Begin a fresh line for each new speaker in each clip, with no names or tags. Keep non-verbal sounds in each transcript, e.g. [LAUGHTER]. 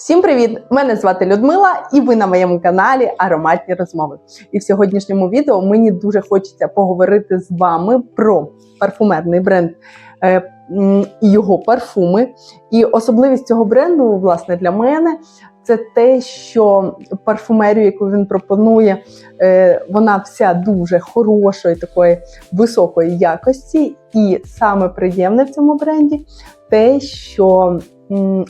Всім привіт! Мене звати Людмила, і ви на моєму каналі Ароматні розмови. І в сьогоднішньому відео мені дуже хочеться поговорити з вами про парфумерний бренд е, і його парфуми. І особливість цього бренду, власне, для мене. Це те, що парфумерію, яку він пропонує, е, вона вся дуже хорошої, такої високої якості. І саме приємне в цьому бренді те, що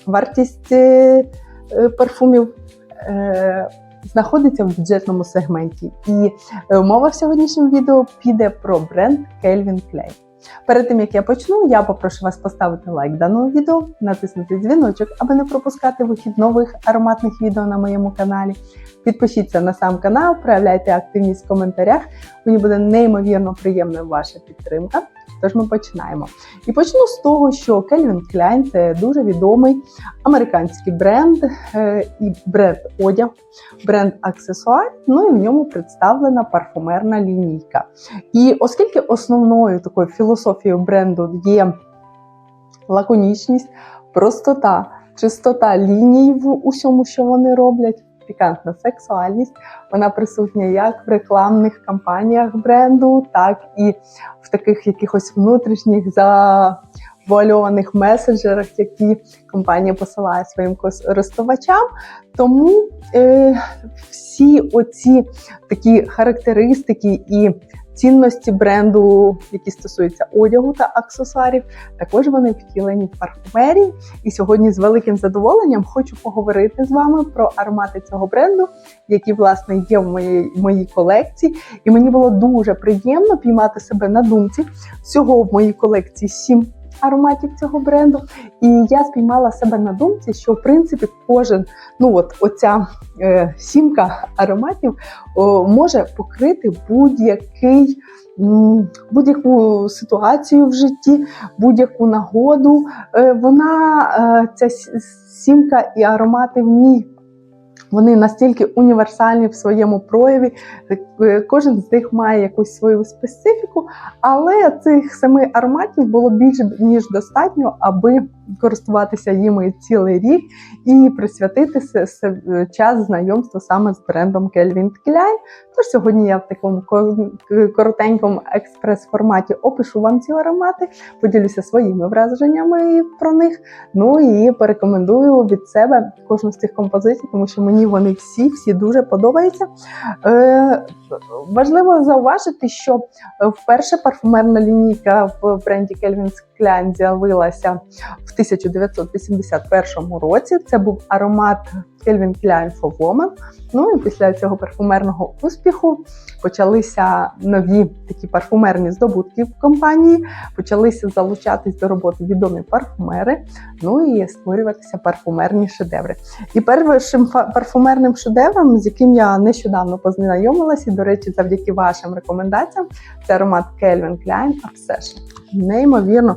вартість е, е, парфумів е, знаходиться в бюджетному сегменті. І мова в сьогоднішньому відео піде про бренд Calvin Klein. Перед тим як я почну, я попрошу вас поставити лайк даному відео, натиснути дзвіночок, аби не пропускати вихід нових ароматних відео на моєму каналі. Підпишіться на сам канал, проявляйте активність в коментарях. Мені буде неймовірно приємна ваша підтримка. Тож ми починаємо. І почну з того, що Calvin Klein – це дуже відомий американський бренд е, і бренд одяг, бренд аксесуар. Ну і в ньому представлена парфумерна лінійка. І оскільки основною такою філософією бренду є лаконічність, простота, чистота ліній в усьому, що вони роблять. Пікантна сексуальність, вона присутня як в рекламних кампаніях бренду, так і таких якихось внутрішніх завуальованих месенджерах, які компанія посилає своїм користувачам. Тому е, всі оці такі характеристики і цінності бренду, які стосуються одягу та аксесуарів, також вони втілені в парфумерії. І сьогодні з великим задоволенням хочу поговорити з вами про аромати цього бренду, які власне є в моїй, моїй колекції. І мені було дуже приємно піймати себе на думці. Всього в моїй колекції сім ароматів цього бренду. І я спіймала себе на думці, що в принципі кожен, ну от оця е, сімка ароматів о, може покрити будь-який. Будь-яку ситуацію в житті, будь-яку нагоду, Е, вона е, ця сімка і аромати в ній. Вони настільки універсальні в своєму прояві, е, кожен з них має якусь свою специфіку, але цих семи ароматів було більше ніж достатньо, аби користуватися їми цілий рік і присвятити час знайомству саме з брендом Calvin Klein. Тож сьогодні я в такому коротенькому експрес-форматі опишу вам ці аромати, поділюся своїми враженнями про них. Ну і порекомендую від себе кожну з цих композицій, тому що мені вони всі всі дуже подобаються. Е, важливо зауважити, що е, вперше парфумерна лінійка в бренді Calvin Klein з'явилася в 1981 році. Це був аромат Calvin Klein for Woman. Ну і після цього парфумерного успіху почалися нові такі парфумерні здобутки в компанії, почалися залучатись до роботи відомі парфумери, ну і створюватися парфумерні шедеври. І першим парфумерним шедевром, з яким я нещодавно познайомилася, і, до речі, завдяки вашим рекомендаціям, це аромат Calvin Klein Obsession. Неймовірно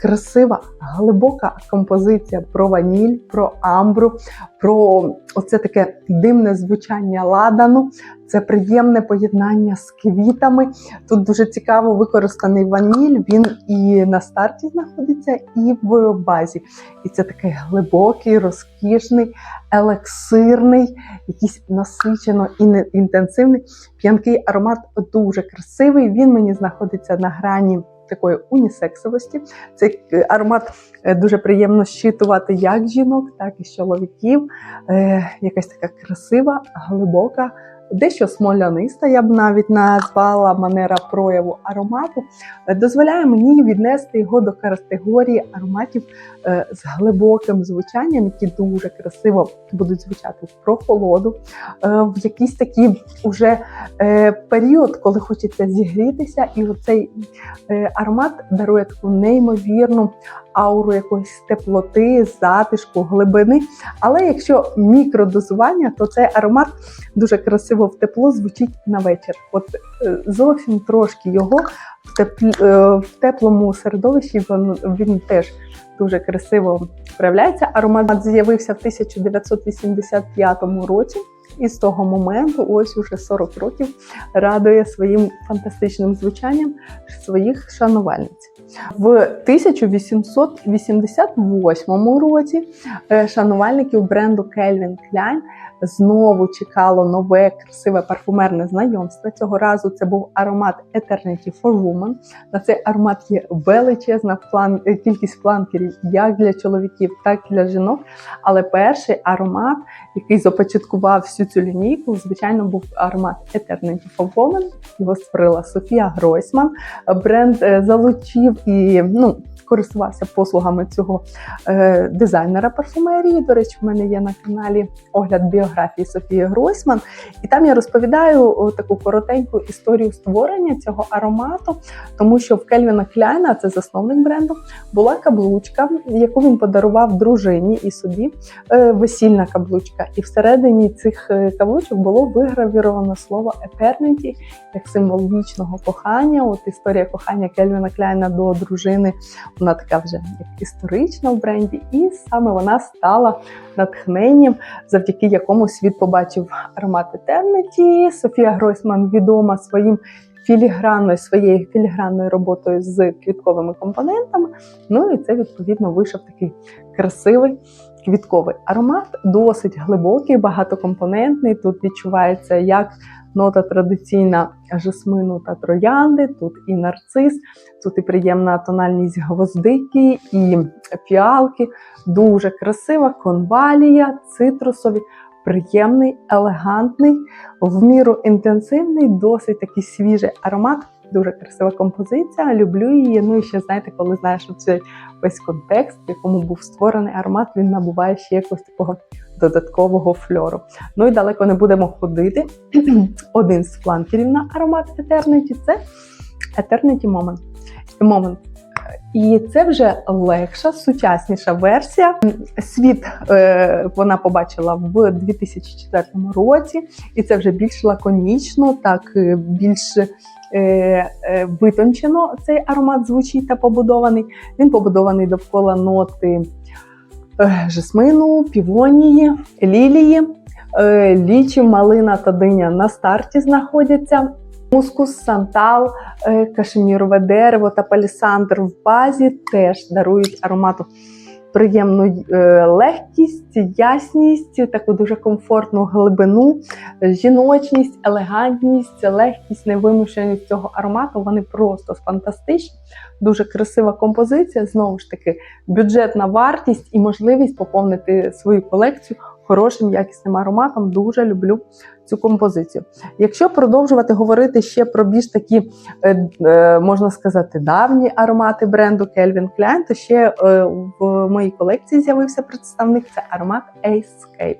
красива, глибока композиція про ваніль, про амбру, про оце таке димне звучання ладану. Це приємне поєднання з квітами. Тут дуже цікаво використаний ваніль. Він і на старті знаходиться, і в базі. І це такий глибокий, розкішний, елексирний, якийсь насичено і інтенсивний. П'янкий аромат дуже красивий. Він мені знаходиться на грані. Такої унісексовості. Цей е, аромат е, дуже приємно щитувати як жінок, так і чоловіків. Е, якась така красива, глибока, дещо смоляниста, я б навіть назвала манера прояву аромату, е, дозволяє мені віднести його до категорії ароматів е, з глибоким звучанням, які дуже красиво будуть звучати в прохолоду, е, в якийсь такий уже період, коли хочеться зігрітися, і оцей аромат дарує таку неймовірну ауру якоїсь теплоти, затишку, глибини. Але якщо мікродозування, то цей аромат дуже красиво в тепло звучить на вечір. От е, зовсім трошки його в, теплі, е, в теплому середовищі він, він теж дуже красиво проявляється. Аромат з'явився в 1985 році. І з того моменту, ось уже 40 років, радує своїм фантастичним звучанням своїх шанувальниць. В 1888 році е, шанувальників бренду Calvin Klein знову чекало нове красиве парфумерне знайомство. Цього разу це був аромат Eternity for Woman. На цей аромат є величезна план... е, кількість фланкерів як для чоловіків, так і для жінок. Але перший аромат, який започаткував всю цю лінійку, звичайно, був аромат Eternity for Woman. Його створила Софія Гройсман. Бренд е, залучив і ну, користувався послугами цього е, дизайнера парфумерії. До речі, в мене є на каналі огляд біографії Софії Гройсман. І там я розповідаю таку коротеньку історію створення цього аромату, тому що в Кельвіна Кляйна, це засновник бренду, була каблучка, яку він подарував дружині і собі е, весільна каблучка. І всередині цих е, каблучок було вигравіровано слово Eternity як символ вічного кохання. От історія кохання Кельвіна Кляйна до дружини, вона така вже як історична в бренді, і саме вона стала натхненням, завдяки якому світ побачив аромат Eternity. Софія Гройсман відома своїм філігранною своєю філігранною роботою з квітковими компонентами. Ну і це відповідно вийшов такий красивий. Квітковий аромат досить глибокий, багатокомпонентний. Тут відчувається як нота традиційна жасмину та троянди, тут і нарцис, тут і приємна тональність гвоздики, і фіалки. Дуже красива конвалія, цитрусові, приємний, елегантний, в міру інтенсивний, досить такий свіжий аромат. Дуже красива композиція, люблю її. Ну і ще знаєте, коли знаєш цей весь контекст, в якому був створений аромат, він набуває ще якогось такого додаткового фльору. Ну і далеко не будемо ходити. [CLEARS THROAT] Один з фланкерів на аромат Eternity – це Eternity Moment. Moment. І це вже легша, сучасніша версія. Світ е, вона побачила в 2004 році, і це вже більш лаконічно, так е, більш е, е, витончено цей аромат звучить та побудований. Він побудований довкола ноти е, жасмину, півонії, лілії, лічі, малина та диня на старті знаходяться. Мускус, сантал, е, кашемірове дерево та палісандр в базі теж дарують аромату приємну е, легкість, ясність, таку дуже комфортну глибину, жіночність, елегантність, легкість, невимушеність цього аромату. Вони просто фантастичні. Дуже красива композиція. Знову ж таки, бюджетна вартість і можливість поповнити свою колекцію хорошим якісним ароматом. Дуже люблю цю композицію. Якщо продовжувати говорити ще про більш такі, е, е, можна сказати, давні аромати бренду Calvin Klein, то ще е, в моїй колекції з'явився представник це аромат Escape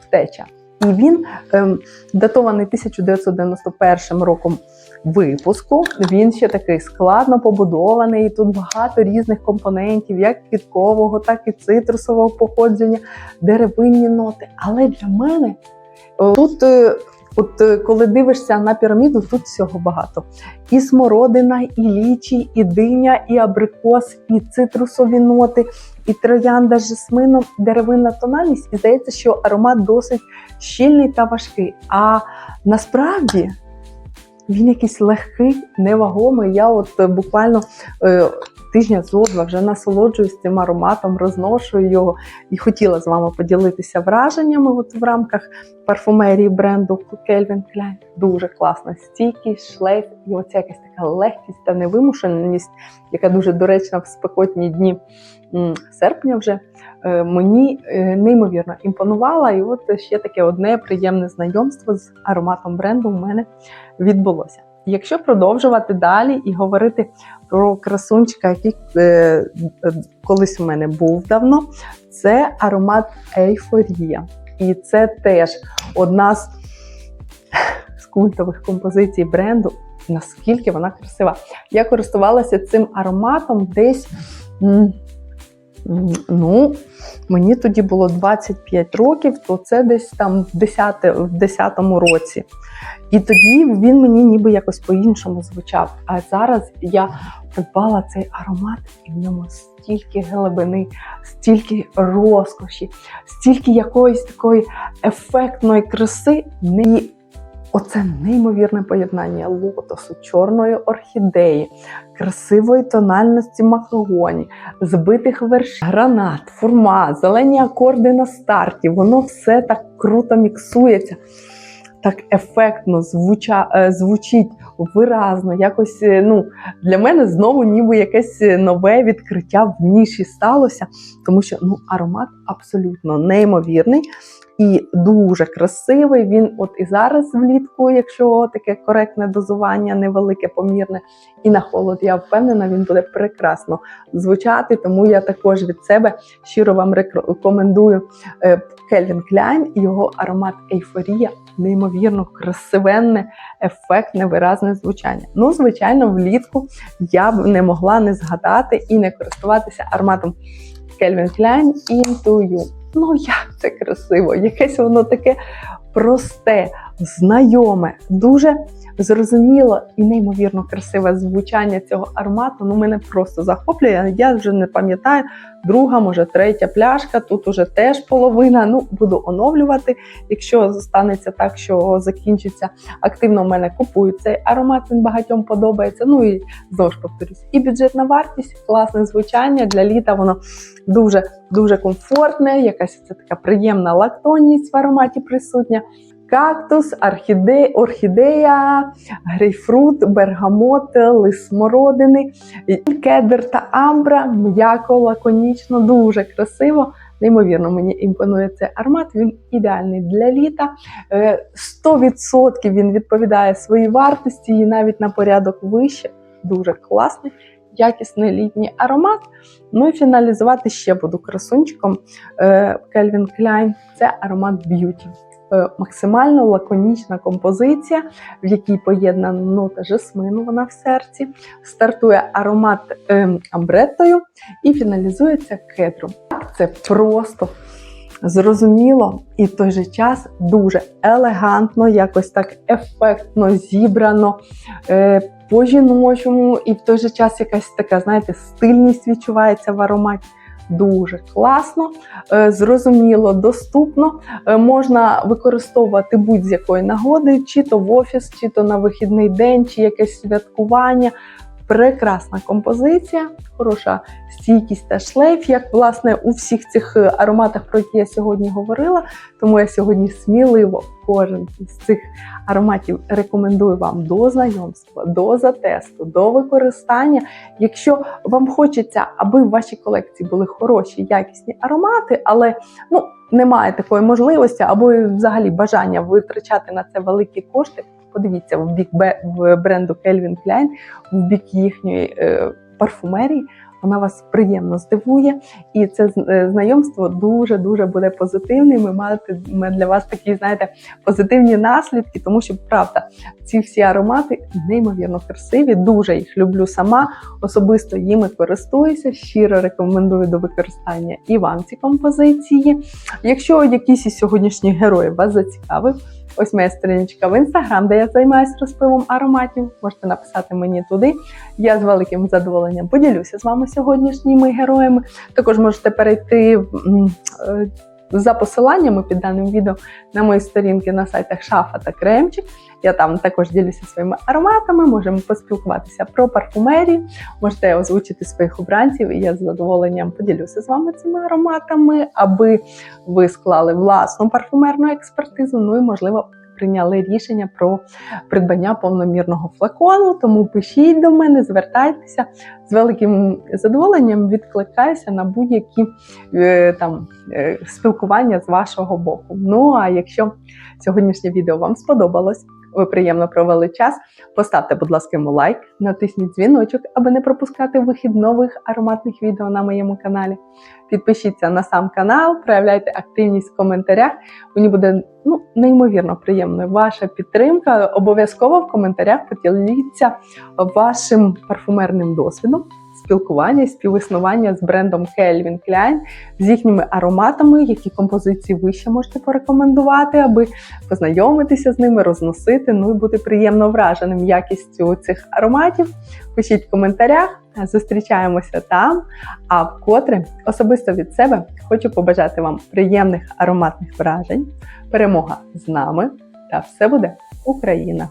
втеча. І він ем, датований 1991 роком випуску. Він ще такий складно побудований. Тут багато різних компонентів, як квіткового, так і цитрусового походження, деревинні ноти. Але для мене тут. е, От е, коли дивишся на піраміду, тут всього багато. І смородина, і лічі, і диня, і абрикос, і цитрусові ноти, і троянда з жасмином, деревинна тональність. І здається, що аромат досить щільний та важкий. А насправді він якийсь легкий, невагомий. Я от е, буквально е, тижня зо два вже насолоджуюсь цим ароматом, розношую його і хотіла з вами поділитися враженнями от в рамках парфумерії бренду Calvin Klein. Дуже класна стійкість, шлейф і оця якась така легкість та невимушеність, яка дуже доречна в спекотні дні серпня вже. е, Мені е, неймовірно імпонувала, і от ще таке одне приємне знайомство з ароматом бренду в мене відбулося. Якщо продовжувати далі і говорити про красунчика, який е, е, колись у мене був давно, це аромат Ейфорія. І це теж одна з, з культових композицій бренду. Наскільки вона красива. Я користувалася цим ароматом десь. Ну, мені тоді було 25 років, то це десь там в 10, в 10 році. І тоді він мені ніби якось по-іншому звучав. А зараз я придбала цей аромат, і в ньому стільки глибини, стільки розкоші, стільки якоїсь такої ефектної краси. Оце неймовірне поєднання лотосу, чорної орхідеї, красивої тональності махагоні, збитих верш, гранат, фурма, зелені акорди на старті. Воно все так круто міксується, так ефектно звуча, е, звучить виразно. Якось е, ну, для мене знову ніби якесь е, нове відкриття в ніші сталося, тому що ну, аромат абсолютно неймовірний. І дуже красивий. Він от і зараз влітку, якщо таке коректне дозування, невелике, помірне, і на холод, я впевнена, він буде прекрасно звучати. Тому я також від себе щиро вам рекомендую Кельвін Кляйн і його аромат Ейфорія. Неймовірно красивенне, ефектне, виразне звучання. Ну, звичайно, влітку я б не могла не згадати і не користуватися ароматом Calvin Klein Into. Ну, як це красиво! Якесь воно таке просте, знайоме, дуже зрозуміло і неймовірно красиве звучання цього аромату. Ну, мене просто захоплює. Я вже не пам'ятаю, друга, може, третя пляшка. Тут уже теж половина. Ну, буду оновлювати. Якщо станеться так, що закінчиться активно, в мене купують цей аромат, він багатьом подобається. Ну і знову ж повторюсь, і бюджетна вартість, класне звучання для літа. Воно дуже дуже комфортне, якась це така приємна лактонність в ароматі присутня кактус, орхідея, орхідея, грейпфрут, бергамот, лис смородини, кедр та амбра, м'яко, лаконічно, дуже красиво. Неймовірно, мені імпонує цей аромат, він ідеальний для літа. 100% е, він відповідає своїй вартості і навіть на порядок вище. Дуже класний, якісний літній аромат. Ну і фіналізувати ще буду красунчиком е, Calvin Klein. Це аромат Beauty. Е, максимально лаконічна композиція, в якій поєднана нота жасмину, вона в серці, стартує аромат е, амбреттою і фіналізується кедром. Це просто зрозуміло і в той же час дуже елегантно, якось так ефектно зібрано. Е, по-жіночому, і в той же час якась така, знаєте, стильність відчувається в ароматі дуже класно, е, зрозуміло, доступно. Е, можна використовувати будь-з якої нагоди, чи то в офіс, чи то на вихідний день, чи якесь святкування. Прекрасна композиція, хороша стійкість та шлейф, як власне у всіх цих е, ароматах, про які я сьогодні говорила. Тому я сьогодні сміливо кожен з цих ароматів рекомендую вам до знайомства, до затесту, до використання. Якщо вам хочеться, аби в вашій колекції були хороші, якісні аромати, але ну, немає такої можливості, або взагалі бажання витрачати на це великі кошти. Подивіться в бік бренду Calvin Klein, в бік їхньої е, парфумерії вона вас приємно здивує, і це е, знайомство дуже дуже буде позитивним. Ми матиме для вас такі, знаєте, позитивні наслідки, тому що правда, ці всі аромати неймовірно красиві. Дуже їх люблю сама. Особисто їми користуюся. Щиро рекомендую до використання і вам ці композиції. Якщо якийсь із сьогоднішніх героїв вас зацікавив. Ось моя сторіночка в інстаграм, де я займаюся розпивом ароматів. Можете написати мені туди. Я з великим задоволенням поділюся з вами сьогоднішніми героями. Також можете перейти е, за посиланнями під даним відео на мої сторінки на сайтах Шафа та Кремчик. Я там також ділюся своїми ароматами, можемо поспілкуватися про парфумерію, можете озвучити своїх обранців, і я з задоволенням поділюся з вами цими ароматами, аби ви склали власну парфумерну експертизу. Ну і можливо прийняли рішення про придбання повномірного флакону. Тому пишіть до мене, звертайтеся з великим задоволенням, відкликаюся на будь-які е, там е, спілкування з вашого боку. Ну а якщо сьогоднішнє відео вам сподобалось, ви приємно провели час. Поставте, будь ласка, йому лайк, натисніть дзвіночок, аби не пропускати вихід нових ароматних відео на моєму каналі. Підпишіться на сам канал, проявляйте активність в коментарях. Мені буде ну, неймовірно приємною ваша підтримка. Обов'язково в коментарях поділіться вашим парфумерним досвідом спілкування співіснування з брендом Calvin Klein, з їхніми ароматами, які композиції ви ще можете порекомендувати, аби познайомитися з ними, розносити, ну і бути приємно враженим якістю цих ароматів. Пишіть в коментарях, зустрічаємося там. А вкотре особисто від себе хочу побажати вам приємних ароматних вражень, перемога з нами. та все буде Україна!